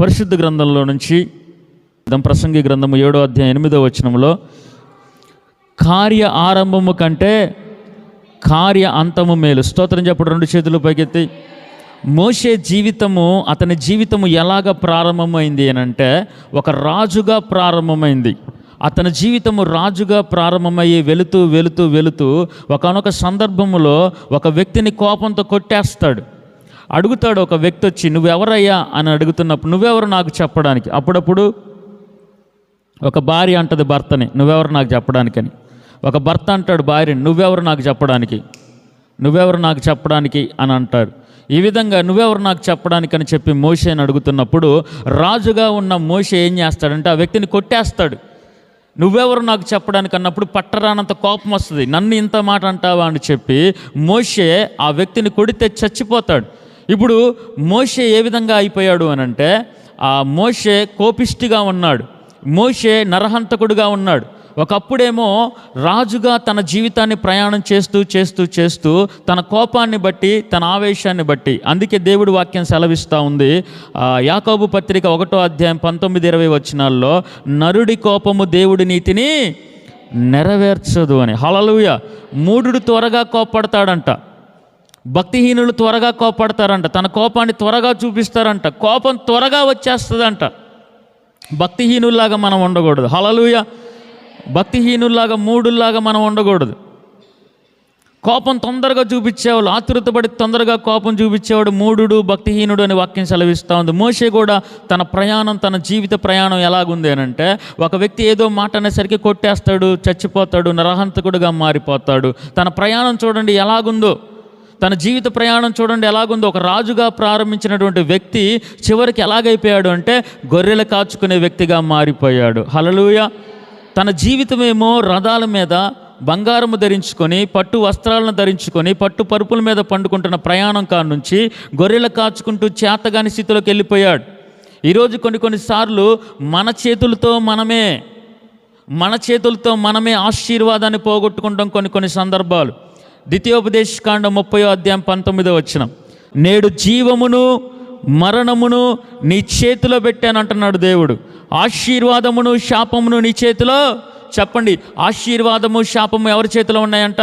పరిశుద్ధ గ్రంథంలో నుంచి దం ప్రసంగి గ్రంథము ఏడో అధ్యాయం ఎనిమిదో వచనంలో కార్య ఆరంభము కంటే కార్య అంతము మేలు. స్తోత్రం చెప్పడం రెండు చేతులు పైకెత్తి. మోషే జీవితము అతని జీవితము ఎలాగ ప్రారంభమైంది అని అంటే ఒక రాజుగా ప్రారంభమైంది. అతని జీవితము రాజుగా ప్రారంభమయ్యి వెళుతూ వెళుతూ వెళుతూ ఒకనొక సందర్భములో ఒక వ్యక్తిని కోపంతో కొట్టేస్తాడు. అడుగుతాడు ఒక వ్యక్తి వచ్చి నువ్వెవరయ్యా? అని అడుగుతున్నప్పుడు నువ్వెవరు నాకు చెప్పడానికి? అప్పుడప్పుడు ఒక భార్య అంటది భర్తని నువ్వెవరు నాకు చెప్పడానికని ఒక భర్త అంటాడు భార్యని నువ్వెవరు నాకు చెప్పడానికి? నువ్వెవరు నాకు చెప్పడానికి? అని అంటారు ఈ విధంగా నువ్వెవరు నాకు చెప్పడానికి? అని చెప్పి మోషేని అడుగుతున్నప్పుడు రాజుగా ఉన్న మోషే ఏం చేస్తాడంటే ఆ వ్యక్తిని కొట్టేస్తాడు. నువ్వెవరు నాకు చెప్పడానికి? అన్నప్పుడు పట్టరానంత కోపం వస్తుంది. నన్ను ఇంత మాట అంటావా? అని చెప్పి మోషే ఆ వ్యక్తిని కొడితే చచ్చిపోతాడు. ఇప్పుడు మోషే ఏ విధంగా అయిపోయాడు అని అంటే ఆ మోషే కోపిష్టిగా ఉన్నాడు. మోషే నరహంతకుడుగా ఉన్నాడు. ఒకప్పుడేమో రాజుగా తన జీవితాన్ని ప్రయాణం చేస్తూ చేస్తూ చేస్తూ తన కోపాన్ని బట్టి తన ఆవేశాన్ని బట్టి అందుకే దేవుడి వాక్యం సెలవిస్తూ ఉంది. యాకోబు పత్రిక ఒకటో అధ్యాయం పంతొమ్మిది ఇరవై వచనాల్లో నరుడి కోపము దేవుడి నీతిని నెరవేర్చదు అని. హలలుయ మూడు త్వరగా కోపడతాడంట భక్తిహీనులు త్వరగా కోపడతారంట. తన కోపాన్ని త్వరగా చూపిస్తారంట. కోపం త్వరగా వచ్చేస్తుందంట. భక్తిహీనుల్లాగా మనం ఉండకూడదు. హలలుయ భక్తిహీనుల్లాగా మూడుల్లాగా మనం ఉండకూడదు. కోపం తొందరగా చూపించేవాళ్ళు ఆతృతపడి తొందరగా కోపం చూపించేవాడు మూడుడు భక్తిహీనుడు అని వాక్యం సెలవిస్తూ ఉంది. మోషే కూడా తన ప్రయాణం తన జీవిత ప్రయాణం ఎలాగుంది అని అంటే ఒక వ్యక్తి ఏదో మాట అనేసరికి కొట్టేస్తాడు చచ్చిపోతాడు నరహంతకుడుగా మారిపోతాడు. తన ప్రయాణం చూడండి ఎలాగుందో. తన జీవిత ప్రయాణం చూడండి ఎలాగుందో. ఒక రాజుగా ప్రారంభించినటువంటి వ్యక్తి చివరికి ఎలాగైపోయాడు అంటే గొర్రెలు కాచుకునే వ్యక్తిగా మారిపోయాడు. హలలుయ తన జీవితమేమో రథాల మీద బంగారము ధరించుకొని పట్టు వస్త్రాలను ధరించుకొని పట్టు పరుపుల మీద పండుకుంటున్న ప్రయాణం కాడ నుంచి గొర్రెలు కాచుకుంటూ చేతగాని స్థితిలోకి వెళ్ళిపోయాడు. ఈరోజు కొన్ని కొన్నిసార్లు మన చేతులతో మనమే మన చేతులతో మనమే ఆశీర్వాదాన్ని పోగొట్టుకుంటాం కొన్ని కొన్ని సందర్భాలు. ద్వితీయోపదేశకాండం ముప్పయో అధ్యాయం పంతొమ్మిదో వచ్చిన నేడు జీవమును మరణమును నీ చేతిలో పెట్టాను అంటున్నాడు దేవుడు. ఆశీర్వాదమును శాపమును నీ చేతిలో? చెప్పండి. ఆశీర్వాదము శాపము ఎవరి చేతిలో ఉన్నాయంట?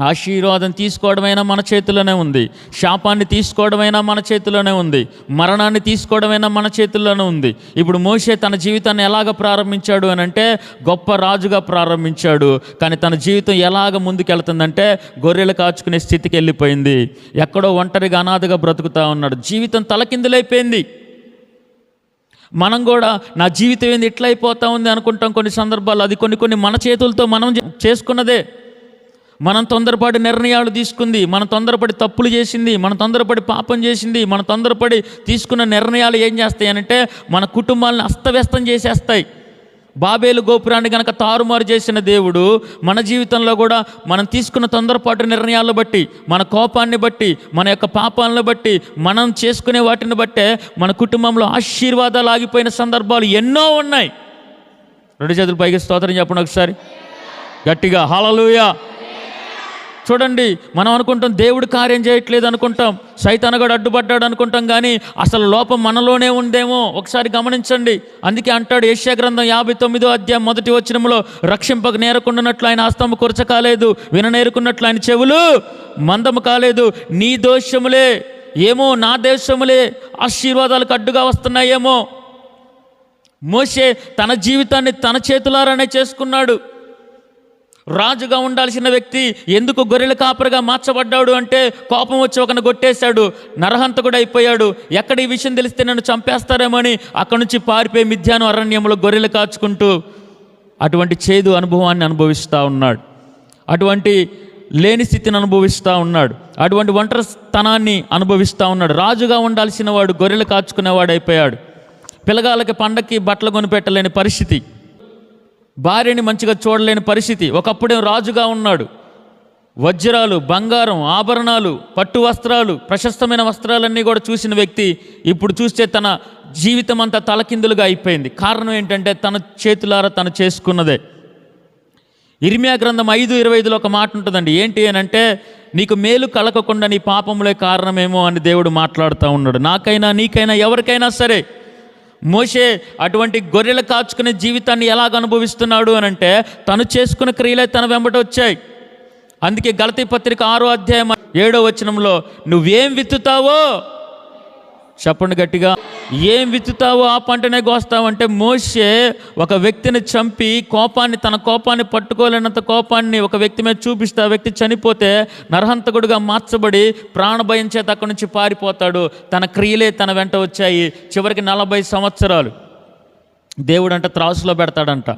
ఆశీర్వాదం తీసుకోవడమైనా మన చేతిలోనే ఉంది. శాపాన్ని తీసుకోవడమైనా మన చేతిలోనే ఉంది. మరణాన్ని తీసుకోవడమైనా మన చేతుల్లోనే ఉంది. ఇప్పుడు మోషే తన జీవితాన్ని ఎలాగ ప్రారంభించాడు అని అంటే గొప్ప రాజుగా ప్రారంభించాడు. కానీ తన జీవితం ఎలాగ ముందుకెళ్తుందంటే గొర్రెలు కాచుకునే స్థితికి వెళ్ళిపోయింది. ఎక్కడో ఒంటరిగా అనాథగా బ్రతుకుతా ఉన్నాడు. జీవితం తలకిందులైపోయింది. మనం కూడా నా జీవితం ఏంది ఇట్లా అయిపోతా ఉంది అనుకుంటాం. కొన్ని సందర్భాలు అది కొన్ని కొన్ని మన చేతులతో మనం చేసుకున్నదే. మనం తొందరపడి నిర్ణయాలు తీసుకుంది మనం తొందరపడి తప్పులు చేసింది మనం తొందరపడి పాపం చేసింది మనం తొందరపడి తీసుకున్న నిర్ణయాలు ఏం చేస్తాయంటే మన కుటుంబాలను అస్తవ్యస్తం చేసేస్తాయి. బాబేలు గోపురాన్ని గనక తారుమారు చేసిన దేవుడు మన జీవితంలో కూడా మనం తీసుకున్న తొందరపాటు నిర్ణయాలను బట్టి మన కోపాన్ని బట్టి మన యొక్క పాపాలను బట్టి మనం చేసుకునే వాటిని బట్టే మన కుటుంబంలో ఆశీర్వాదాలు ఆగిపోయిన సందర్భాలు ఎన్నో ఉన్నాయి. రెండు చేతులు పైకి స్తోత్రం చెప్పండి ఒకసారి. గట్టిగా హలలుయా చూడండి మనం అనుకుంటాం దేవుడు కార్యం చేయట్లేదు అనుకుంటాం సైతానగాడు అడ్డుపడ్డాడు అనుకుంటాం కానీ అసలు లోపం మనలోనే ఉందేమో ఒకసారి గమనించండి. అందుకే అంటాడు ఏషియా గ్రంథం యాభై తొమ్మిదో అధ్యాయం మొదటి వచనంలో రక్షింపక నేరకుండానట్లు ఆయన ఆస్తమ కురచ కాలేదు విననేరుకున్నట్లు ఆయన చెవులు మందము కాలేదు నీ దోషములే ఏమో నా దేశములే ఆశీర్వాదాలకు అడ్డుగా వస్తున్నాయేమో. మోషే తన జీవితాన్ని తన చేతులారానే చేసుకున్నాడు. రాజుగా ఉండాల్సిన వ్యక్తి ఎందుకు గొర్రెల కాపరిగా మార్చబడ్డాడు అంటే కోపం వచ్చి ఒకరిని కొట్టేశాడు నరహంతకుడు అయిపోయాడు ఎక్కడ ఈ విషయం తెలిస్తే నన్ను చంపేస్తారేమో అని అక్కడి నుంచి పారిపోయి మిథ్యాను అరణ్యంలో గొర్రెలు కాచుకుంటూ అటువంటి చేదు అనుభవాన్ని అనుభవిస్తూ ఉన్నాడు. అటువంటి లేని స్థితిని అనుభవిస్తూ ఉన్నాడు. అటువంటి ఒంటరితనాన్ని అనుభవిస్తూ ఉన్నాడు. రాజుగా ఉండాల్సిన వాడు గొర్రెలు కాచుకునేవాడు అయిపోయాడు పిల్లగాళ్ళకి పండక్కి బట్టలు కొనిపెట్టలేని పరిస్థితి. భార్యని మంచిగా చూడలేని పరిస్థితి. ఒకప్పుడే రాజుగా ఉన్నాడు. వజ్రాలు బంగారం ఆభరణాలు పట్టు వస్త్రాలు ప్రశస్తమైన వస్త్రాలన్నీ కూడా చూసిన వ్యక్తి ఇప్పుడు చూస్తే తన జీవితం అంతా తలకిందులుగా అయిపోయింది. కారణం ఏంటంటే తన చేతులారా తను చేసుకున్నదే. ఇర్మియా గ్రంథం ఐదు ఇరవై ఐదులో ఒక మాట ఉంటుందండి. ఏంటి అని అంటే నీకు మేలు కలగకుండా నీ పాపములే కారణమేమో అని దేవుడు మాట్లాడుతూ ఉన్నాడు. నాకైనా నీకైనా ఎవరికైనా సరే మోషే అటువంటి గొర్రెలు కాచుకునే జీవితాన్ని ఎలాగ అనుభవిస్తున్నాడు అని అంటే తను చేసుకున్న క్రియలే తన వెంబట వచ్చాయి. అందుకే గలతీ పత్రిక ఆరో అధ్యాయం ఏడో వచనంలో నువ్వేం విత్తుతావో? చెప్పండి గట్టిగా. ఏం విత్తుతావో ఆ పంటనే కోస్తావంటే మోషే ఒక వ్యక్తిని చంపి కోపాన్ని తన కోపాన్ని పట్టుకోలేనంత కోపాన్ని ఒక వ్యక్తి మీద చూపిస్తే ఆ వ్యక్తి చనిపోతే నరహంతకుడుగా మార్చబడి ప్రాణభయం చేత అక్కడి నుంచి పారిపోతాడు. తన క్రియలే తన వెంట వచ్చాయి. చివరికి నలభై సంవత్సరాలు. దేవుడు అంట త్రాసులో పెడతాడంట.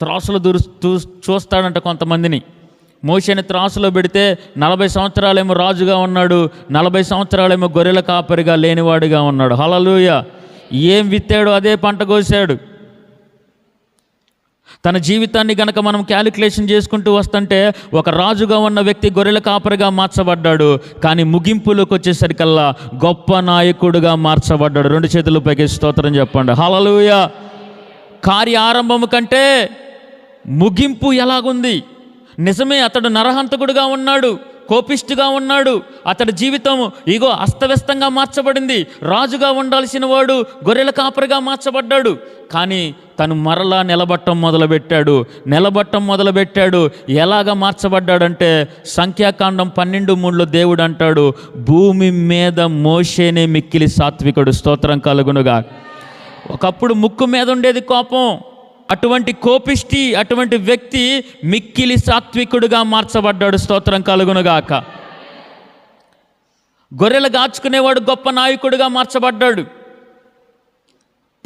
త్రాసులో దూరు చూ- చూస్తాడంట కొంతమందిని. మోషని త్రాసులో పెడితే నలభై సంవత్సరాలేమో రాజుగా ఉన్నాడు నలభై సంవత్సరాలేమో గొర్రెల కాపరిగా లేనివాడుగా ఉన్నాడు. హలలుయ ఏం విత్తాడో అదే పంట కోసాడు. తన జీవితాన్ని గనక మనం క్యాలిక్యులేషన్ చేసుకుంటూ వస్తుంటే ఒక రాజుగా ఉన్న వ్యక్తి గొర్రెల కాపరిగా మార్చబడ్డాడు కానీ ముగింపులోకి వచ్చేసరికల్లా గొప్ప నాయకుడుగా మార్చబడ్డాడు. రెండు చేతులు పైకి స్తోత్రం చెప్పండి. హలలుయ కార్య ఆరంభము కంటే ముగింపు ఎలాగుంది? నిజమే అతడు నరహంతకుడుగా ఉన్నాడు కోపిష్టిగా ఉన్నాడు. అతడి జీవితం ఇగో అస్తవ్యస్తంగా మార్చబడింది. రాజుగా ఉండాల్సిన వాడు గొర్రెల కాపరిగా మార్చబడ్డాడు. కానీ తను మరలా నిలబట్టం మొదలుపెట్టాడు. నిలబట్టం మొదలుపెట్టాడు. ఎలాగ మార్చబడ్డాడంటే సంఖ్యాకాండం పన్నెండు మూడులో దేవుడు అంటాడు భూమి మీద మోషేనే మిక్కిలి సాత్వికుడు. స్తోత్రం కలుగునుగా ఒకప్పుడు ముక్కు మీద ఉండేది కోపం. అటువంటి కోపిష్టి అటువంటి వ్యక్తి మిక్కిలి సాత్వికుడుగా మార్చబడ్డాడు. స్తోత్రం కలుగునుగాక. గొర్రెలు గాచుకునేవాడు గొప్ప నాయకుడిగా మార్చబడ్డాడు.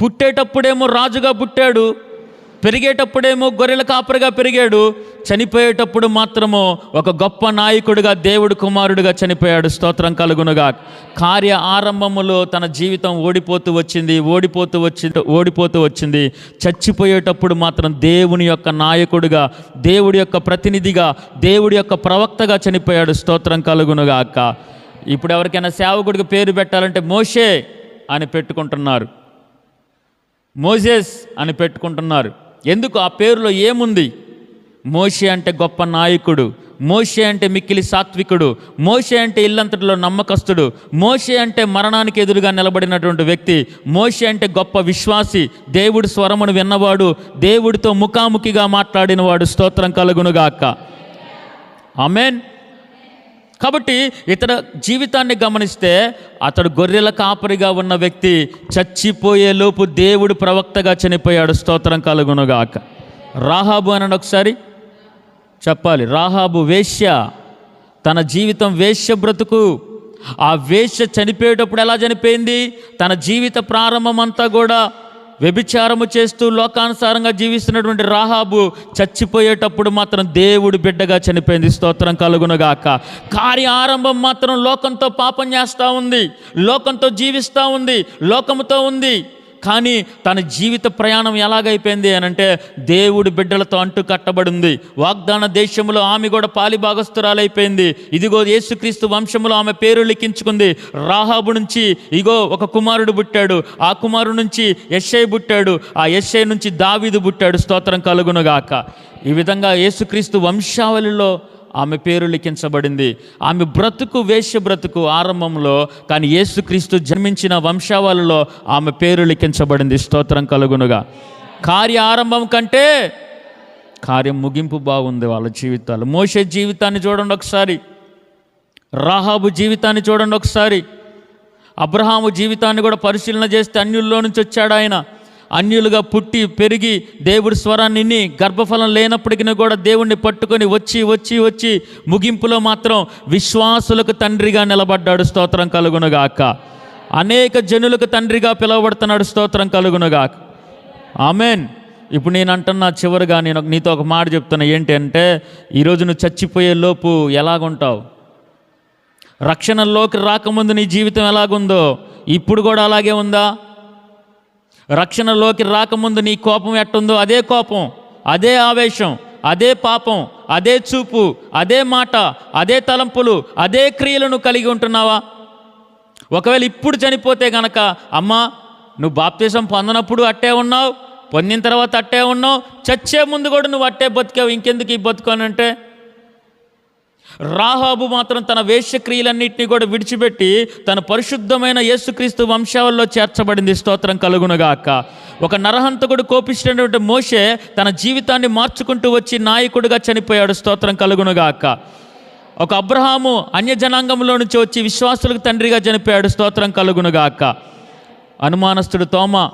పుట్టేటప్పుడేమో రాజుగా పుట్టాడు. పెరిగేటప్పుడేమో గొర్రెల కాపరిగా పెరిగాడు చనిపోయేటప్పుడు మాత్రము ఒక గొప్ప నాయకుడిగా దేవుడు కుమారుడిగా చనిపోయాడు. స్తోత్రం కలుగునుగా కార్య ఆరంభములో తన జీవితం ఓడిపోతూ వచ్చింది ఓడిపోతూ వచ్చింది ఓడిపోతూ వచ్చింది. చచ్చిపోయేటప్పుడు మాత్రం దేవుని యొక్క నాయకుడిగా దేవుడి యొక్క ప్రతినిధిగా దేవుడి యొక్క ప్రవక్తగా చనిపోయాడు. స్తోత్రం కలుగునుగా అక్క ఇప్పుడు ఎవరికైనా సేవకుడికి పేరు పెట్టాలంటే మోషే అని పెట్టుకుంటున్నారు. మోజెస్ అని పెట్టుకుంటున్నారు. ఎందుకు ఆ పేరులో ఏముంది? మోషే అంటే గొప్ప నాయకుడు మోషే అంటే మిక్కిలి సాత్వికుడు మోషే అంటే ఇల్లంతటిలో నమ్మకస్తుడు మోషే అంటే మరణానికి ఎదురుగా నిలబడినటువంటి వ్యక్తి మోషే అంటే గొప్ప విశ్వాసి దేవుడి స్వరమును విన్నవాడు దేవుడితో ముఖాముఖిగా మాట్లాడినవాడు స్తోత్రం కలుగునుగాక. ఆమెన్. కాబట్టి ఇతడు జీవితాన్ని గమనిస్తే అతడు గొర్రెల కాపరిగా ఉన్న వ్యక్తి చచ్చిపోయే లోపు దేవుడు ప్రవక్తగా చనిపోయాడు. స్తోత్రం కలుగునుగాక. రాహాబు అనండి ఒకసారి చెప్పాలి. రాహాబు వేశ్య తన జీవితం వేశ్య బ్రతుకు. ఆ వేశ్య చనిపోయేటప్పుడు ఎలా చనిపోయింది? తన జీవిత ప్రారంభం అంతా కూడా వ్యభిచారము చేస్తూ లోకానుసారంగా జీవిస్తున్నటువంటి రాహాబు చచ్చిపోయేటప్పుడు మాత్రం దేవుడి బిడ్డగా చనిపోయింది. స్తోత్రం కలుగునగాక. కార్య ఆరంభం మాత్రం లోకంతో పాపం చేస్తూ ఉంది. లోకంతో జీవిస్తూ ఉంది. లోకముతో ఉంది. కానీ తన జీవిత ప్రయాణం ఎలాగైపోయింది అని అంటే దేవుడి బిడ్డలతో అంటు కట్టబడింది వాగ్దాన దేశంలో ఆమె కూడా పాలిభాగస్తురాలైపోయింది ఇదిగో యేసుక్రీస్తు వంశంలో ఆమె పేరు లిఖించుకుంది. రాహాబు నుంచి ఇగో ఒక కుమారుడు పుట్టాడు. ఆ కుమారుడు నుంచి యశ్ఐ పుట్టాడు. ఆ యశ్ఐ నుంచి దావీదు పుట్టాడు. స్తోత్రం కలుగునుగాక. ఈ విధంగా యేసుక్రీస్తు వంశావళిలో ఆమె పేరు లిఖించబడింది. ఆమె బ్రతుకు వేశ్య బ్రతుకు ఆరంభంలో కానీ యేసుక్రీస్తు జన్మించిన వంశావళిలో ఆమె పేరు లిఖించబడింది. స్తోత్రం కలుగునుగా. కార్య ఆరంభం కంటే కార్యం ముగింపు బాగుంది వాళ్ళ జీవితాలు. మోసే జీవితాన్ని చూడండి ఒకసారి. రాహాబు జీవితాన్ని చూడండి ఒకసారి. అబ్రహాము జీవితాన్ని కూడా పరిశీలన చేస్తే అన్యుల్లో నుంచి వచ్చాడు ఆయన. అన్యులుగా పుట్టి పెరిగి దేవుడి స్వరాన్ని గర్భఫలం లేనప్పటికీ కూడా దేవుణ్ణి పట్టుకొని వచ్చి వచ్చి వచ్చి ముగింపులో మాత్రం విశ్వాసులకు తండ్రిగా నిలబడ్డాడు. స్తోత్రం కలుగునుగాక. అనేక జనులకు తండ్రిగా పిలువబడుతున్నాడు. స్తోత్రం కలుగునుగాక. ఆమెన్. ఇప్పుడు నేను అంటున్నా చివరిగా నేను నీతో ఒక మాట చెప్తున్నా. ఏంటి అంటే ఈరోజు నువ్వు చచ్చిపోయే లోపు ఎలాగుంటావు? రక్షణలోకి రాకముందు నీ జీవితం ఎలాగుందో ఇప్పుడు కూడా అలాగే ఉందా? రక్షణలోకి రాకముందు నీ కోపం ఎట్టుందో అదే కోపం అదే ఆవేశం అదే పాపం అదే చూపు అదే మాట అదే తలంపులు అదే క్రియలను కలిగి ఉంటున్నావా? ఒకవేళ ఇప్పుడు చనిపోతే గనక అమ్మా నువ్వు బాప్తీసం పొందనప్పుడు అట్టే ఉన్నావు పొందిన తర్వాత అట్టే ఉన్నావు చచ్చే ముందు కూడా నువ్వు అట్టే బతికావు ఇంకెందుకు ఈ బతుకోనంటే రాహాబు మాత్రం తన వేష్యక్రియలన్నింటినీ కూడా విడిచిపెట్టి తన పరిశుద్ధమైన యేసుక్రీస్తు వంశావల్లో చేర్చబడింది. స్తోత్రం కలుగునుగాక. ఒక నరహంతకుడు కోపించినటువంటి మోషే తన జీవితాన్ని మార్చుకుంటూ వచ్చి నాయకుడిగా చనిపోయాడు. స్తోత్రం కలుగునుగాక. ఒక అబ్రహాము అన్య జనాంగంలో నుంచి వచ్చి విశ్వాసులకు తండ్రిగా చనిపోయాడు. స్తోత్రం కలుగునుగాక. అనుమానస్తుడు తోమ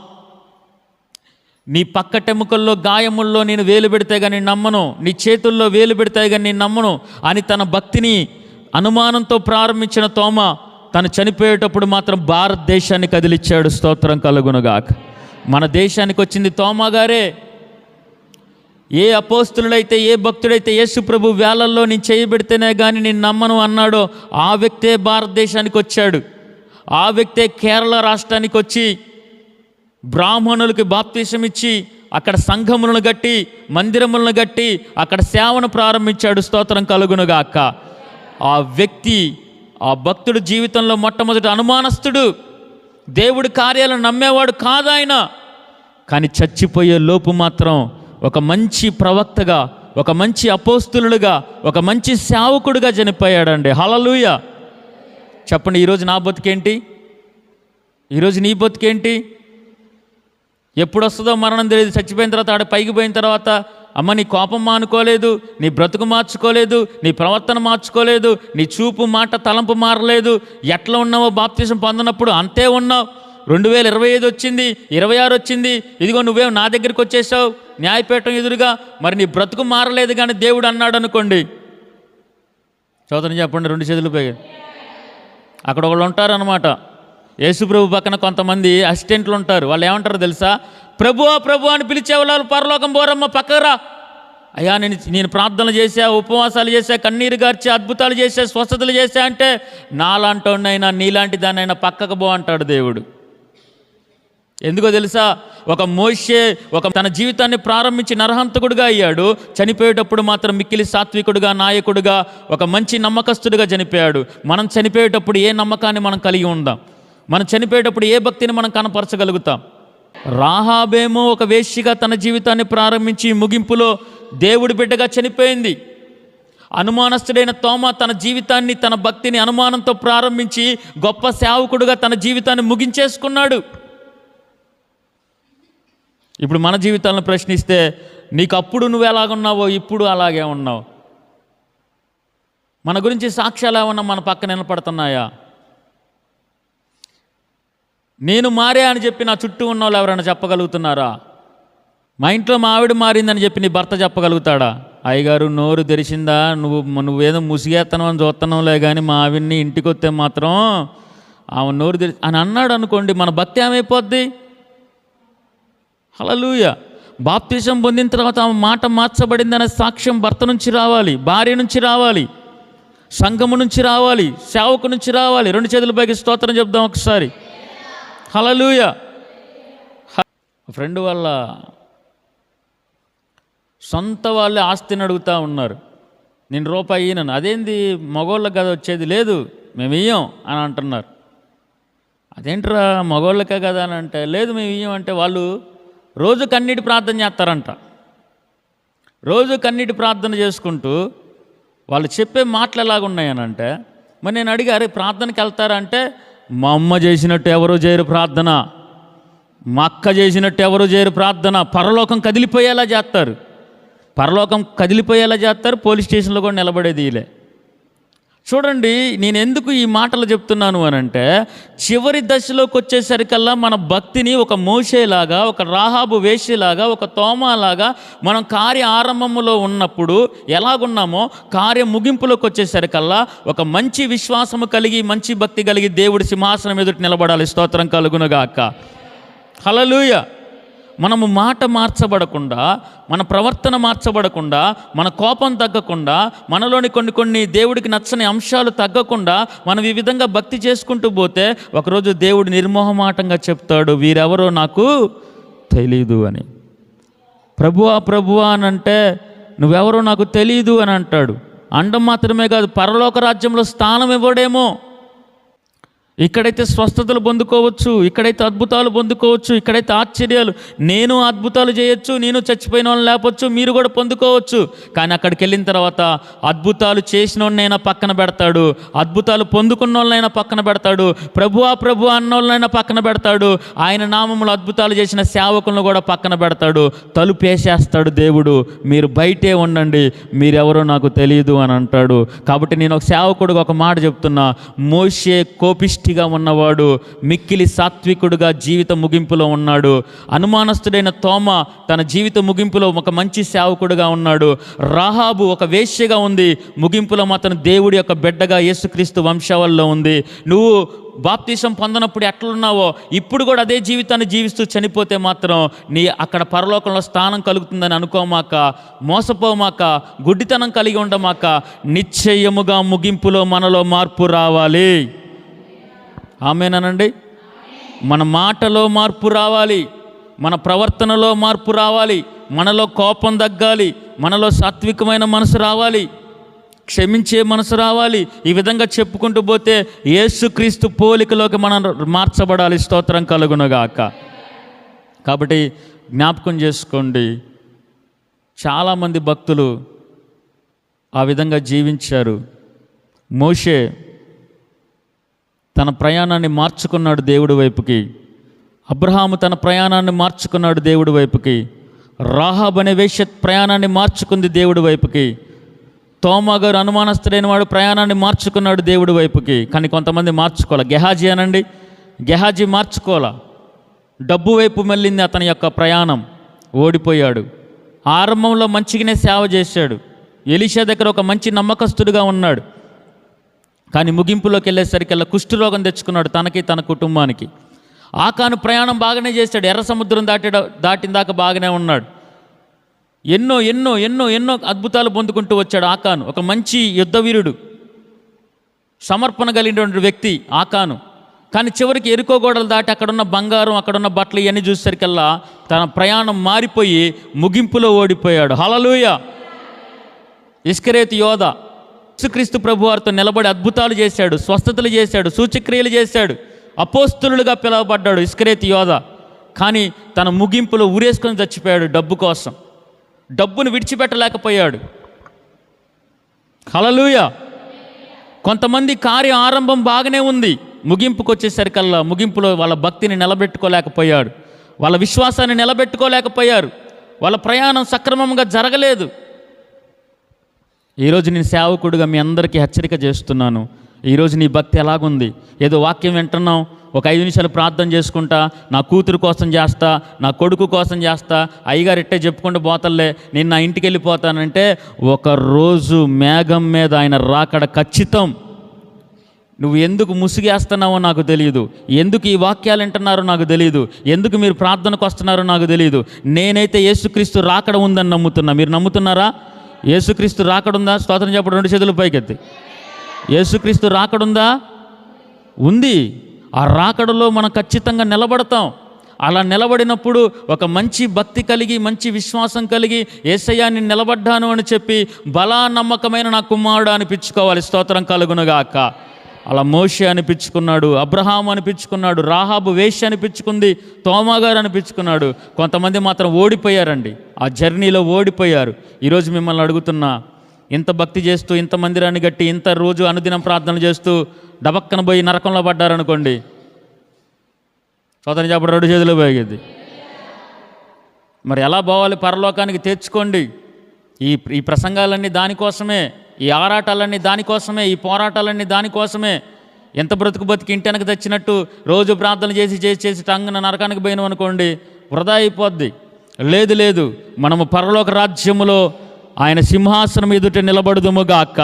నీ పక్కటెముకల్లో గాయముల్లో నేను వేలు పెడితే కానీ నమ్మను. నీ చేతుల్లో వేలు పెడితే కానీ నేను నమ్మను. అని తన భక్తిని అనుమానంతో ప్రారంభించిన తోమ తను చనిపోయేటప్పుడు మాత్రం భారతదేశాన్ని కదిలిచ్చాడు. స్తోత్రం కలుగునుగాక. మన దేశానికి వచ్చింది తోమ గారే. ఏ అపోస్తులైతే ఏ భక్తుడైతే యేసు ప్రభు వేళల్లో నేను చేయబెడితేనే కానీ నేను నమ్మను అన్నాడో ఆ వ్యక్తే భారతదేశానికి వచ్చాడు. ఆ వ్యక్తే కేరళ రాష్ట్రానికి వచ్చి బ్రాహ్మణులకి బాప్తీసం ఇచ్చి అక్కడ సంఘములను గట్టి మందిరములను గట్టి అక్కడ సేవను ప్రారంభించాడు స్తోత్రం కలుగునుగాక. ఆ వ్యక్తి ఆ భక్తుడు జీవితంలో మొట్టమొదటి అనుమానస్తుడు. దేవుడి కార్యాలను నమ్మేవాడు కాదాయన. కానీ చచ్చిపోయే లోపు మాత్రం ఒక మంచి ప్రవక్తగా ఒక మంచి అపోస్తులుగా ఒక మంచి సేవకుడుగా చనిపోయాడండి. హలలుయ చెప్పండి ఈరోజు నా బతుకేంటి? ఈరోజు నీ బతుకేంటి? ఎప్పుడు వస్తుందో మరణం తెలియదు. చచ్చిపోయిన తర్వాత ఆడ పైకి పోయిన తర్వాత అమ్మ నీ కోపం మానుకోలేదు నీ బ్రతుకు మార్చుకోలేదు నీ ప్రవర్తన మార్చుకోలేదు నీ చూపు మాట తలంపు మారలేదు. ఎట్లా ఉన్నావో బాప్తీసం పొందినప్పుడు అంతే ఉన్నావు. రెండు వేల ఇరవై ఐదు వచ్చింది ఇరవై ఆరు వచ్చింది. ఇదిగో నువ్వేం నా దగ్గరికి వచ్చేసావు? న్యాయపీఠం ఎదురుగా. మరి నీ బ్రతుకు మారలేదు కానీ దేవుడు అన్నాడు అనుకోండి. చదువుని చెప్పండి రెండు చేతులు పోయి అక్కడ ఒకళ్ళు ఉంటారనమాట యేసుప్రభు పక్కన కొంతమంది అసిస్టెంట్లు ఉంటారు. వాళ్ళు ఏమంటారు తెలుసా? ప్రభువా ప్రభు అని పిలిచే వాళ్ళు పరలోకం పోరమ్మ పక్కరా అయ్యా నేను నేను ప్రార్థనలు చేశా ఉపవాసాలు చేశా కన్నీరు గార్చి అద్భుతాలు చేశా స్వస్థతలు చేశా అంటే నాలాంటోనైనా నీలాంటి దానైనా పక్కకు పో అంటాడు దేవుడు. ఎందుకో తెలుసా? ఒక మోషే ఒక తన జీవితాన్ని ప్రారంభించి నరహంతకుడుగా అయ్యాడు. చనిపోయేటప్పుడు మాత్రం మిక్కిలి సాత్వికుడుగా నాయకుడుగా ఒక మంచి నమ్మకస్తుడిగా చనిపోయాడు. మనం చనిపోయేటప్పుడు ఏ నమ్మకాన్ని మనం కలిగి ఉందాం? మనం చనిపోయేటప్పుడు ఏ భక్తిని మనం కనపరచగలుగుతాం? రాహాబేమో ఒక వేశ్యగా తన జీవితాన్ని ప్రారంభించి ముగింపులో దేవుడి బిడ్డగా చనిపోయింది. అనుమానస్తుడైన తోమ తన జీవితాన్ని తన భక్తిని అనుమానంతో ప్రారంభించి గొప్ప సేవకుడుగా తన జీవితాన్ని ముగించేసుకున్నాడు. ఇప్పుడు మన జీవితాలను ప్రశ్నిస్తే నీకు అప్పుడు నువ్వు ఎలాగున్నావో ఇప్పుడు అలాగే ఉన్నావు. మన గురించి సాక్ష్యాలు ఏమన్నా మన పక్కన నిలబడుతున్నాయా? నేను మారే అని చెప్పి నా చుట్టూ ఉన్న వాళ్ళు ఎవరైనా చెప్పగలుగుతున్నారా? మా ఇంట్లో మా ఆవిడ మారిందని చెప్పి నీ భర్త చెప్పగలుగుతాడా? అయ్యగారు నోరు తెరిచిందా? నువ్వు నువ్వేదో ముసిగేత్తనం అని చూస్తున్నావులే కానీ మా ఆవిడ్ని ఇంటికి వస్తే మాత్రం ఆమె నోరు తెరి అని అన్నాడు అనుకోండి మన భక్తి ఏమైపోద్ది? హలలుయ బాప్తిజం పొందిన తర్వాత ఆమె మాట మార్చబడిందనే సాక్ష్యం భర్త నుంచి రావాలి భార్య నుంచి రావాలి సంఘము నుంచి రావాలి సేవకు నుంచి రావాలి. రెండు చేతుల పైకి స్తోత్రం చెప్దాం ఒకసారి. హలలుయ ఫ్రెండ్ వాళ్ళ సొంత వాళ్ళే ఆస్తిని అడుగుతూ ఉన్నారు. నేను రూపాయి ఇయ్యను అదేంది? మగోళ్ళకి కదా వచ్చేది. లేదు మేము ఇయ్యం అని అంటున్నారు. అదేంట్రా? మగోళ్ళకే కదా అని అంటే లేదు మేము ఇయ్యం అంటే వాళ్ళు రోజు కన్నీటి ప్రార్థన చేస్తారంట. రోజు కన్నీటి ప్రార్థన చేసుకుంటూ వాళ్ళు చెప్పే మాటలు ఎలాగున్నాయనంటే మరి నేను అడిగారు ప్రార్థనకి వెళ్తారంటే మా అమ్మ చేసినట్టు ఎవరు చేయరు ప్రార్థన. మా అక్క చేసినట్టు ఎవరు చేయరు ప్రార్థన. పరలోకం కదిలిపోయేలా చేస్తారు. పరలోకం కదిలిపోయేలా చేస్తారు. పోలీస్ స్టేషన్లో కూడా నిలబడేది వీలే చూడండి నేను ఎందుకు ఈ మాటలు చెప్తున్నాను అని అంటే చివరి దశలోకి వచ్చేసరికల్లా మన భక్తిని ఒక మోసేలాగా ఒక రాహాబు వేషేలాగా ఒక తోమాలాగా మనం కార్య ఆరంభములో ఉన్నప్పుడు ఎలాగున్నామో కార్య ముగింపులోకి వచ్చేసరికల్లా ఒక మంచి విశ్వాసము కలిగి మంచి భక్తి కలిగి దేవుడి సింహాసనం ఎదుటి నిలబడాలి. స్తోత్రం కలుగునుగాక. హలలుయ మనము మాట మార్చబడకుండా మన ప్రవర్తన మార్చబడకుండా మన కోపం తగ్గకుండా మనలోని కొన్ని కొన్ని దేవుడికి నచ్చని అంశాలు తగ్గకుండా మనం ఈ విధంగా భక్తి చేసుకుంటూ పోతే ఒకరోజు దేవుడు నిర్మోహమాటంగా చెప్తాడు వీరెవరో నాకు తెలీదు అని. ప్రభువా ప్రభువా అని అంటే నువ్వెవరో నాకు తెలీదు అని అంటాడు. అండం మాత్రమే కాదు పరలోక రాజ్యంలో స్థానం ఇవ్వడేమో. ఇక్కడైతే స్వస్థతలు పొందుకోవచ్చు ఇక్కడైతే అద్భుతాలు పొందుకోవచ్చు ఇక్కడైతే ఆశ్చర్యాలు. నేను అద్భుతాలు చేయొచ్చు నేను చచ్చిపోయిన వాళ్ళని లేపొచ్చు మీరు కూడా పొందుకోవచ్చు. కానీ అక్కడికి వెళ్ళిన తర్వాత అద్భుతాలు చేసిన వాళ్ళనైనా పక్కన పెడతాడు అద్భుతాలు పొందుకున్న వాళ్ళనైనా పక్కన పెడతాడు ప్రభువా ప్రభు అన్న వాళ్ళనైనా పక్కన పెడతాడు ఆయన నామములు అద్భుతాలు చేసిన సేవకులను కూడా పక్కన పెడతాడు తలుపు వేసేస్తాడు దేవుడు మీరు బయటే ఉండండి మీరెవరో నాకు తెలియదు అని అంటాడు. కాబట్టి నేను ఒక సేవకుడుగా ఒక మాట చెప్తున్నా మోషే నీతిగా ఉన్నవాడు మిక్కిలి సాత్వికుడుగా జీవిత ముగింపులో ఉన్నాడు. అనుమానస్తుడైన తోమ తన జీవిత ముగింపులో ఒక మంచి సేవకుడుగా ఉన్నాడు. రాహాబు ఒక వేశ్యగా ఉంది. ముగింపులో మాత్రం దేవుడి యొక్క బిడ్డగా యేసుక్రీస్తు వంశావల్లో ఉంది. నువ్వు బాప్తీసం పొందనప్పుడు ఎట్లున్నావో ఇప్పుడు కూడా అదే జీవితాన్ని జీవిస్తూ చనిపోతే మాత్రం నీ అక్కడ పరలోకంలో స్థానం కలుగుతుందని అనుకోమాక మోసపోమాక గుడ్డితనం కలిగి ఉండమాక నిశ్చయముగా ముగింపులో మనలో మార్పు రావాలి. ఆమెనండి మన మాటలో మార్పు రావాలి మన ప్రవర్తనలో మార్పు రావాలి మనలో కోపం తగ్గాలి మనలో సాత్వికమైన మనసు రావాలి క్షమించే మనసు రావాలి ఈ విధంగా చెప్పుకుంటూ పోతే యేసుక్రీస్తు పోలికలోకి మనం మార్చబడాలి. స్తోత్రం కలుగునగాక. కాబట్టి జ్ఞాపకం చేసుకోండి చాలామంది భక్తులు ఆ విధంగా జీవించారు. మోషే తన ప్రయాణాన్ని మార్చుకున్నాడు దేవుడి వైపుకి. అబ్రహాము తన ప్రయాణాన్ని మార్చుకున్నాడు దేవుడి వైపుకి. రాహాబ్ అనే వేష్య ప్రయాణాన్ని మార్చుకుంది దేవుడి వైపుకి. తోమా గారు అనుమానస్తుడైన వాడు ప్రయాణాన్ని మార్చుకున్నాడు దేవుడి వైపుకి. కానీ కొంతమంది మార్చుకోవాలి? గెహాజీ అనండి. గెహాజీ మార్చుకోవాలా? డబ్బు వైపు మళ్ళింది అతని యొక్క ప్రయాణం. ఓడిపోయాడు. ఆరంభంలో మంచిగానే సేవ చేశాడు. ఎలిషా దగ్గర ఒక మంచి నమ్మకస్తుడిగా ఉన్నాడు. కానీ ముగింపులోకి వెళ్ళేసరికల్లా కుష్ఠరోగం తెచ్చుకున్నాడు తనకి తన కుటుంబానికి. ఆకాను ప్రయాణం బాగానే చేశాడు. ఎర్ర సముద్రం దాటి దాటిన దాకా బాగానే ఉన్నాడు. ఎన్నో ఎన్నో ఎన్నో ఎన్నో అద్భుతాలు పొందుకుంటూ వచ్చాడు ఆకాను. ఒక మంచి యుద్ధవీరుడు. సమర్పణ కలిగినటువంటి వ్యక్తి ఆకాను. కానీ చివరికి ఎరుకో గోడలు దాటి అక్కడున్న బంగారం అక్కడున్న బట్టలు ఇవన్నీ చూసేసరికల్లా తన ప్రయాణం మారిపోయి ముగింపులో ఓడిపోయాడు. హలలుయ ఇస్కరేతి యోధ. యేసుక్రీస్తు ప్రభు వారితో నిలబడి అద్భుతాలు చేశాడు స్వస్థతలు చేశాడు సూచక్రియలు చేశాడు అపోస్తులుగా పిలువబడ్డాడు ఇస్కరేతి యోధ. కానీ తన ముగింపులో ఊరేసుకొని చచ్చిపోయాడు డబ్బు కోసం. డబ్బును విడిచిపెట్టలేకపోయాడు. హలలుయ కొంతమంది కార్య ఆరంభం బాగానే ఉంది. ముగింపుకు వచ్చేసరికల్లా ముగింపులో వాళ్ళ భక్తిని నిలబెట్టుకోలేకపోయాడు. వాళ్ళ విశ్వాసాన్ని నిలబెట్టుకోలేకపోయారు. వాళ్ళ ప్రయాణం సక్రమంగా జరగలేదు. ఈరోజు నేను సేవకుడుగా మీ అందరికీ హెచ్చరిక చేస్తున్నాను. ఈరోజు నీ భక్తి ఎలాగుంది? ఏదో వాక్యం వింటున్నాం. ఒక ఐదు నిమిషాలు ప్రార్థన చేసుకుంటా. నా కూతురు కోసం చేస్తా. నా కొడుకు కోసం చేస్తా. అయ్యగారు ఇట్టే చెప్పుకుంటూ పోతలే నేను నా ఇంటికి వెళ్ళిపోతానంటే ఒక రోజు మేఘం మీద ఆయన రాకడ ఖచ్చితం. నువ్వు ఎందుకు ముసుగేస్తున్నావో నాకు తెలియదు ఎందుకు ఈ వాక్యాలు వింటున్నారో నాకు తెలియదు ఎందుకు మీరు ప్రార్థనకు వస్తున్నారో నాకు తెలియదు నేనైతే యేసుక్రీస్తు రాకడ ఉందని నమ్ముతున్నా. మీరు నమ్ముతున్నారా? యేసుక్రీస్తు రాకడుందా? స్తోత్రం చెప్పడం రెండు చేతులు పైకెత్తి. యేసుక్రీస్తు రాకడుందా? ఉంది. ఆ రాకడలో మనం ఖచ్చితంగా నిలబడతాం. అలా నిలబడినప్పుడు ఒక మంచి భక్తి కలిగి మంచి విశ్వాసం కలిగి ఏసయ్యాన్ని నిలబడ్డాను అని చెప్పి బలా నమ్మకమైన నా కుమారుడు అనిపించుకోవాలి. స్తోత్రం కలుగునుగాక. అలా మోషే అనిపించుకున్నాడు అబ్రహాం అనిపించుకున్నాడు రాహాబు వేష అనిపించుకుంది తోమాగారు అనిపించుకున్నాడు. కొంతమంది మాత్రం ఓడిపోయారండి. ఆ జర్నీలో ఓడిపోయారు. ఈరోజు మిమ్మల్ని అడుగుతున్నా ఇంత భక్తి చేస్తూ ఇంత మందిరాన్ని కట్టి ఇంత రోజు అనుదినం ప్రార్థన చేస్తూ డబక్కన పోయి నరకంలో పడ్డారనుకోండి సోదరి చెప్పడం రెండు చేతులు పోయేది. మరి ఎలా పోవాలి పరలోకానికి తెచ్చుకోండి. ఈ ఈ ప్రసంగాలన్నీ దానికోసమే. ఈ ఆరాటాలన్నీ దానికోసమే ఈ పోరాటాలన్నీ దానికోసమే ఎంత బ్రతుకు బతికి ఇంటెనక తెచ్చినట్టు రోజు ప్రార్థన చేసి చేసి చేసి టంగున నరకానికి పోయినాం అనుకోండి వృధా అయిపోద్ది. లేదు లేదు మనము పరలోక రాజ్యములో ఆయన సింహాసనం ఎదుట నిలబడుదుముగాక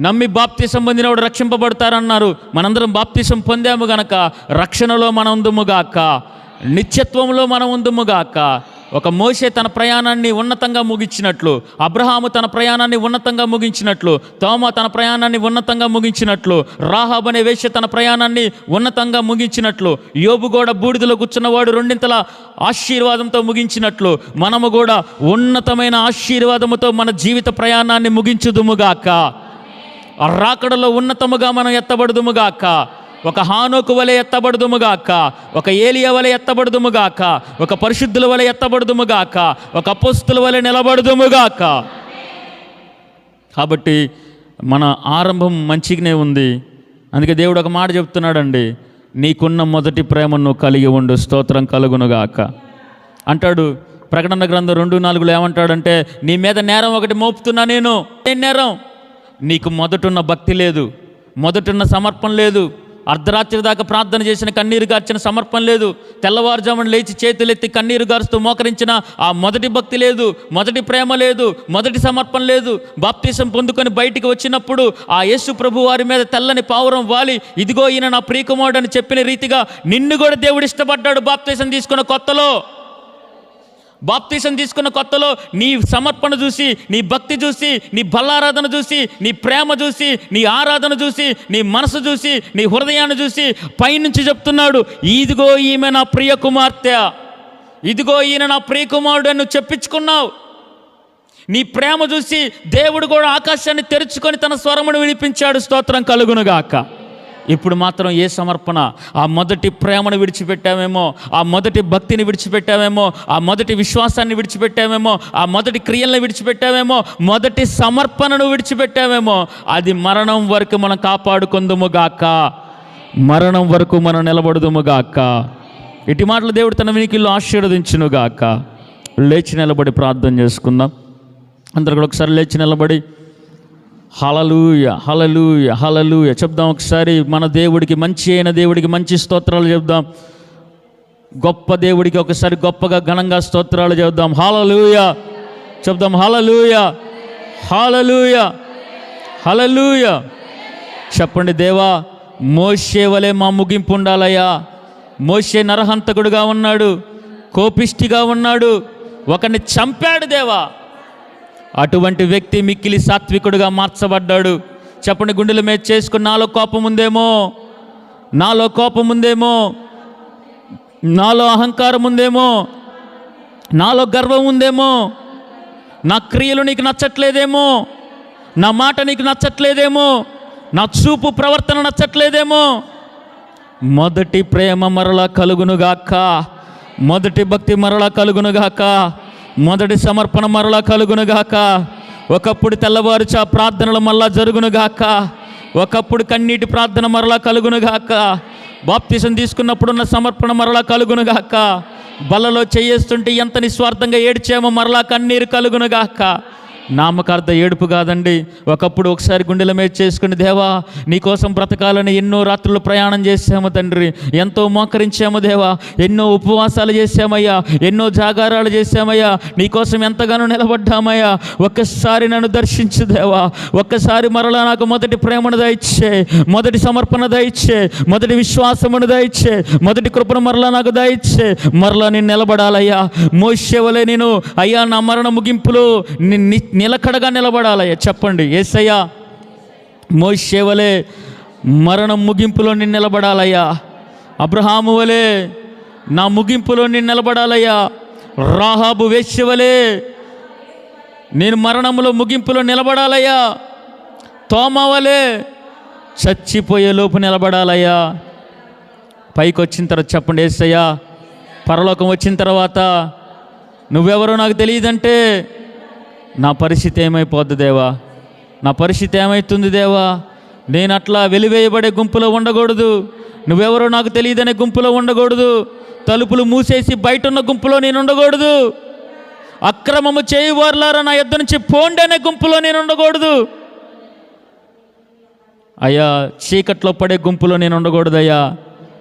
నమ్మి బాప్తిసం పొందినవాడు రక్షింపబడతారన్నారు. మనందరం బాప్తిసం పొందాము గనక రక్షణలో మనం ఉందుముగాక నిత్యత్వంలో మనం ఉందుముగాక ఒక మోషే తన ప్రయాణాన్ని ఉన్నతంగా ముగించినట్లు అబ్రహాము తన ప్రయాణాన్ని ఉన్నతంగా ముగించినట్లు తోమ తన ప్రయాణాన్ని ఉన్నతంగా ముగించినట్లు రాహాబ్ అనే వేశ్య తన ప్రయాణాన్ని ఉన్నతంగా ముగించినట్లు యోబు కూడా బూడిదలో కూర్చున్నవాడు రెండింతల ఆశీర్వాదంతో ముగించినట్లు మనము కూడా ఉన్నతమైన ఆశీర్వాదముతో మన జీవిత ప్రయాణాన్ని ముగించుదుముగాక. రాకడలో ఉన్నతముగా మనం ఎత్తబడుదుముగాక. ఒక హానోకు వలె ఎత్తబడుదుముగాక ఒక ఏలియ వలె ఎత్తబడుదుముగాక ఒక పరిశుద్ధుల వలె ఎత్తబడుదుముగాక ఒక అపోస్తుల వలె నిలబడుదుముగాక. కాబట్టి మన ఆరంభం మంచిగానే ఉంది. అందుకే దేవుడు ఒక మాట చెప్తున్నాడండి నీకున్న మొదటి ప్రేమను కలిగి ఉండు స్తోత్రం కలుగునుగాక. అంటాడు ప్రకటన గ్రంథం రెండు నాలుగులో ఏమంటాడంటే నీ మీద నేరం ఒకటి మోపుతున్నా నేను ఏం నేరం? నీకు మొదటున్న భక్తి లేదు మొదటున్న సమర్పణ లేదు అర్ధరాత్రి దాకా ప్రార్థన చేసిన కన్నీరు గార్చిన సమర్పణ లేదు. తెల్లవారుజామున లేచి చేతులెత్తి కన్నీరు గారుస్తూ మోకరించిన ఆ మొదటి భక్తి లేదు మొదటి ప్రేమ లేదు మొదటి సమర్పణ లేదు. బాప్తీసం పొందుకొని బయటికి వచ్చినప్పుడు ఆ యేసు ప్రభు వారి మీద తెల్లని పావురం వాలి ఇదిగో ఈయన నా ప్రియకుమారుడు అని చెప్పిన రీతిగా నిన్ను కూడా దేవుడు ఇష్టపడ్డాడు బాప్తీసం తీసుకున్న కొత్తలో. బాప్తీసం తీసుకున్న కొత్తలో నీ సమర్పణ చూసి నీ భక్తి చూసి నీ బల్లారాధన చూసి నీ ప్రేమ చూసి నీ ఆరాధన చూసి నీ మనసు చూసి నీ హృదయాన్ని చూసి పైనుంచి చెప్తున్నాడు ఇదిగో ఈమె నా ప్రియ కుమార్తె. ఇదిగో ఈయన నా ప్రియ కుమారుడు అని చెప్పించుకున్నావు. నీ ప్రేమ చూసి దేవుడు కూడా ఆకాశాన్ని తెరుచుకొని తన స్వరమును వినిపించాడు. స్తోత్రం కలుగునుగాక. ఇప్పుడు మాత్రం ఏ సమర్పణ? ఆ మొదటి ప్రేమను విడిచిపెట్టామేమో ఆ మొదటి భక్తిని విడిచిపెట్టామేమో ఆ మొదటి విశ్వాసాన్ని విడిచిపెట్టామేమో ఆ మొదటి క్రియలను విడిచిపెట్టామేమో మొదటి సమర్పణను విడిచిపెట్టామేమో అది మరణం వరకు మనం కాపాడుకుందుముగాక మరణం వరకు మనం నిలబడుదుముగాక ఇటు మాటలు దేవుడు తన వినికిల్లో ఆశీర్వదించునుగాక లేచి నిలబడి ప్రార్థన చేసుకుందాం. అందరు కూడా ఒకసారి లేచి నిలబడి హలలుయ హలలుయ హలలుయ చెప్దాం ఒకసారి మన దేవుడికి మంచి అయిన దేవుడికి మంచి స్తోత్రాలు చెప్దాం. గొప్ప దేవుడికి ఒకసారి గొప్పగా ఘనంగా స్తోత్రాలు చెప్దాం. హలలూయ చెప్దాం హలలూయ హలలూయ హలలుయ చెప్పండి దేవా మోషే వలె మా ముగింపు ఉండాలయ్యా. మోషే నరహంతకుడుగా ఉన్నాడు కోపిష్టిగా ఉన్నాడు. ఒకరిని చంపాడు దేవా. అటువంటి వ్యక్తి మిక్కిలి సాత్వికుడుగా మార్చబడ్డాడు. చెప్పండి గుండెల మీద చేసుకుని నాలో కోపం ఉందేమో? నాలో కోపం ఉందేమో? నాలో అహంకారం ఉందేమో? నాలో గర్వం ఉందేమో? నా క్రియలు నీకు నచ్చట్లేదేమో? నా మాట నీకు నచ్చట్లేదేమో? నా చూపు ప్రవర్తన నచ్చట్లేదేమో? మొదటి ప్రేమ మరలా కలుగునుగాక. మొదటి భక్తి మరలా కలుగునుగాక. మొదటి సమర్పణ మరలా కలుగునుగాక ఒకప్పుడు తెల్లవారుచా ప్రార్థనలు మరలా జరుగునుగాక ఒకప్పుడు కన్నీటి ప్రార్థన మరలా కలుగునుగాక బాప్తిసం తీసుకున్నప్పుడున్న సమర్పణ మరలా కలుగునుగాక బలలో చేయేస్తుంటే ఎంత నిస్వార్థంగా ఏడ్చామో మరలా కన్నీరు కలుగునుగాక నామకార్థ ఏడుపు కాదండి. ఒకప్పుడు ఒకసారి గుండెల మీద చేసుకుని దేవా నీకోసం బ్రతకాలని ఎన్నో రాత్రులు ప్రయాణం చేశాము తండ్రి. ఎంతో మోకరించాము దేవా. ఎన్నో ఉపవాసాలు చేశామయ్యా. ఎన్నో జాగారాలు చేశామయ్యా. నీకోసం ఎంతగానో నిలబడ్డామయ్యా. ఒక్కసారి నన్ను దర్శించు దేవా. ఒక్కసారి మరలా నాకు మొదటి ప్రేమను దయచ్చే మొదటి సమర్పణ దాయిచ్చే మొదటి విశ్వాసమును దాయిచ్చే మొదటి కృపను మరలా నాకు దాయిచ్చే మరలా నేను నిలబడాలయ్యా. మోసేవలే నేను అయ్యా నా మరణ ముగింపులో ని- ని- నిలకడగా నిలబడాలయ్యా. చెప్పండి. ఏసయ్యా మోసేవలే మరణం ముగింపులో నేను నిలబడాలయ్యా. అబ్రహాము వలే నా ముగింపులో నేను నిలబడాలయ్యా. రాహాబు వేశ్యవలే నేను మరణములో ముగింపులో నిలబడాలయ్యా. తోమవలే చచ్చిపోయే లోపు నిలబడాలయ్యా. పైకి వచ్చిన తర్వాత చెప్పండి ఏసయ్యా పరలోకం వచ్చిన తర్వాత నువ్వెవరో నాకు తెలియదంటే నా పరిస్థితి ఏమైపోద్ది దేవా? నా పరిస్థితి ఏమవుతుంది దేవా? నేను అట్లా వెలివేయబడే గుంపులో ఉండకూడదు. నువ్వెవరో నాకు తెలియదనే గుంపులో ఉండకూడదు. తలుపులు మూసేసి బయట ఉన్న గుంపులో నేను ఉండకూడదు. అక్రమము చేయువారులారా నా ఇద్దరు నుంచి పోండి అనే గుంపులో నేను ఉండకూడదు. అయ్యా చీకట్లో పడే గుంపులో నేను ఉండకూడదయ్యా.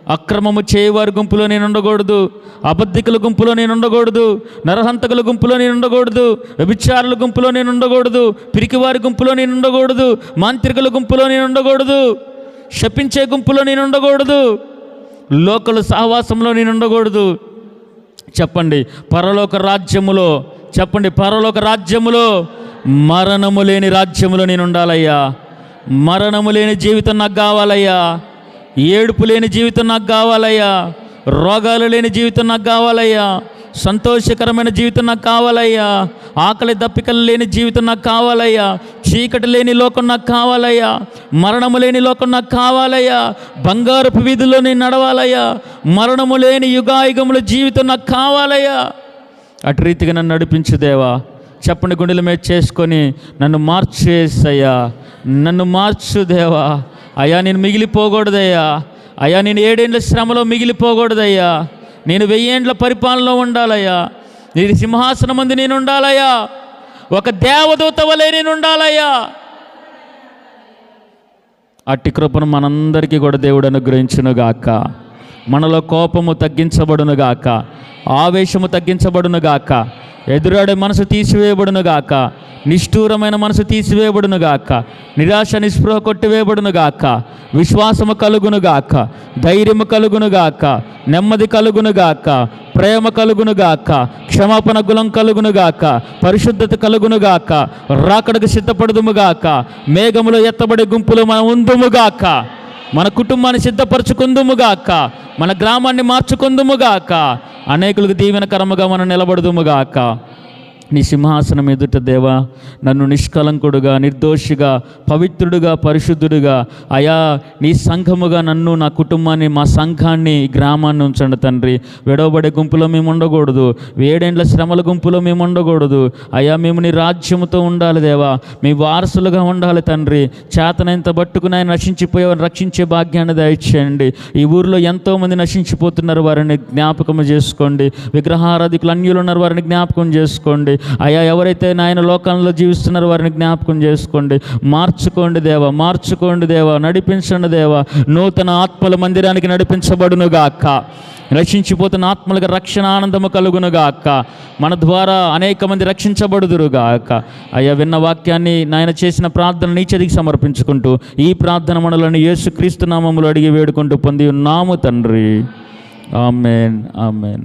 అక్రమము చేయవారి గుంపులో నేను ఉండకూడదు. అబద్ధికుల గుంపులో నేను ఉండకూడదు. నరహంతకుల గుంపులో నేను ఉండకూడదు. వ్యభిచారుల గుంపులో నేను ఉండకూడదు. పిరికివారి గుంపులో నేను ఉండకూడదు. మాంత్రికుల గుంపులో నేను ఉండకూడదు. శపించే గుంపులో నేను ఉండకూడదు. లోకల సహవాసంలో నేను ఉండకూడదు. చెప్పండి పరలోక రాజ్యములో చెప్పండి పరలోక రాజ్యములో మరణము లేని రాజ్యములో నేను ఉండాలయ్యా. మరణము లేని జీవితం నాకు కావాలయ్యా. ఏడుపు లేని జీవితం నాకు కావాలయ్యా. రోగాలు లేని జీవితం నాకు కావాలయ్యా. సంతోషకరమైన జీవితం నాకు కావాలయ్యా. ఆకలి దప్పికలు లేని జీవితం నాకు కావాలయ్యా. చీకటి లేని లోకం నాకు కావాలయ్యా. మరణము లేని లోకం నాకు కావాలయ్యా. బంగారపు వీధుల్లో నేను నడవాలయ్యా. మరణము లేని యుగాయుగముల జీవితం నాకు కావాలయ్యా. అటు రీతిగా నన్ను నడిపించుదేవా చెప్పని గుండెల మీద చేసుకొని నన్ను మార్చేసయ్యా. నన్ను మార్చు దేవా. అయ్యా నేను మిగిలిపోకూడదయ్యా. అయ్యా నేను ఏడేండ్ల శ్రమలో మిగిలిపోకూడదయ్యా. నేను వెయ్యేండ్ల పరిపాలనలో ఉండాలయ్యా. నీ సింహాసనం ముందు నేను ఉండాలయ్యా. ఒక దేవదూత వలె నేను ఉండాలయ్యా. అట్టి కృపను మనందరికీ కూడా దేవుడు అనుగ్రహించునుగాక. మనలో కోపము తగ్గించబడునుగాక ఆవేశము తగ్గించబడునుగాక ఎదురాడే మనసు తీసివేయబడునుగాక నిష్ఠూరమైన మనసు తీసివేయబడునుగాక నిరాశ నిస్పృహ కొట్టివేయబడునుగాక విశ్వాసము కలుగునుగాక ధైర్యము కలుగునుగాక నెమ్మది కలుగునుగాక ప్రేమ కలుగునుగాక క్షమాపణ గులం కలుగునుగాక పరిశుద్ధత కలుగునుగాక రాకడకు సిద్ధపడదుముగాక మేఘములో ఎత్తబడే గుంపులు మనం ఉందుముగాక మన కుటుంబాన్ని సిద్ధపరచుకుందుముగాక మన గ్రామాన్ని మార్చుకుందుముగాక అనేకులకు దీవెనకరముగా మనం నిలబడుదుముగాక. నీ సింహాసనం ఎదుట దేవా నన్ను నిష్కలంకుడుగా నిర్దోషిగా పవిత్రుడుగా పరిశుద్ధుడుగా అయా నీ సంఘముగా నన్ను నా కుటుంబాన్ని మా సంఘాన్ని గ్రామాన్ని ఉంచండి తండ్రి. విడవబడే గుంపులో మేము ఉండకూడదు. వేడేండ్ల శ్రమల గుంపులో మేము ఉండకూడదు. అయా మేము నీ రాజ్యముతో ఉండాలి దేవా. మీ వారసులుగా ఉండాలి తండ్రి. చేతనంత పట్టుకుని ఆయన నశించిపోయేవారు రక్షించే భాగ్యాన్ని దయచేయండి. ఈ ఊరిలో ఎంతోమంది నశించిపోతున్నారు వారిని జ్ఞాపకం చేసుకోండి. విగ్రహారాధికులు అన్యులు ఉన్నారు వారిని జ్ఞాపకం చేసుకోండి. అయ్యా ఎవరైతే నాయన లోకంలో జీవిస్తున్నారో వారిని జ్ఞాపకం చేసుకోండి. మార్చుకోండి దేవా మార్చుకోండి దేవా నడిపించండి దేవా. నూతన ఆత్మల మందిరానికి నడిపించబడునుగాక రక్షించిపోతున్న ఆత్మలకు రక్షణ ఆనందము కలుగునుగాక మన ద్వారా అనేక మంది రక్షించబడుదురుగాక అయ్యా విన్న వాక్యాన్ని నాయన చేసిన ప్రార్థన నీచదికి సమర్పించుకుంటూ ఈ ప్రార్థన మనలను యేసుక్రీస్తు నామములు అడిగి వేడుకుంటూ పొంది ఉన్నాము తండ్రి. Amen amen.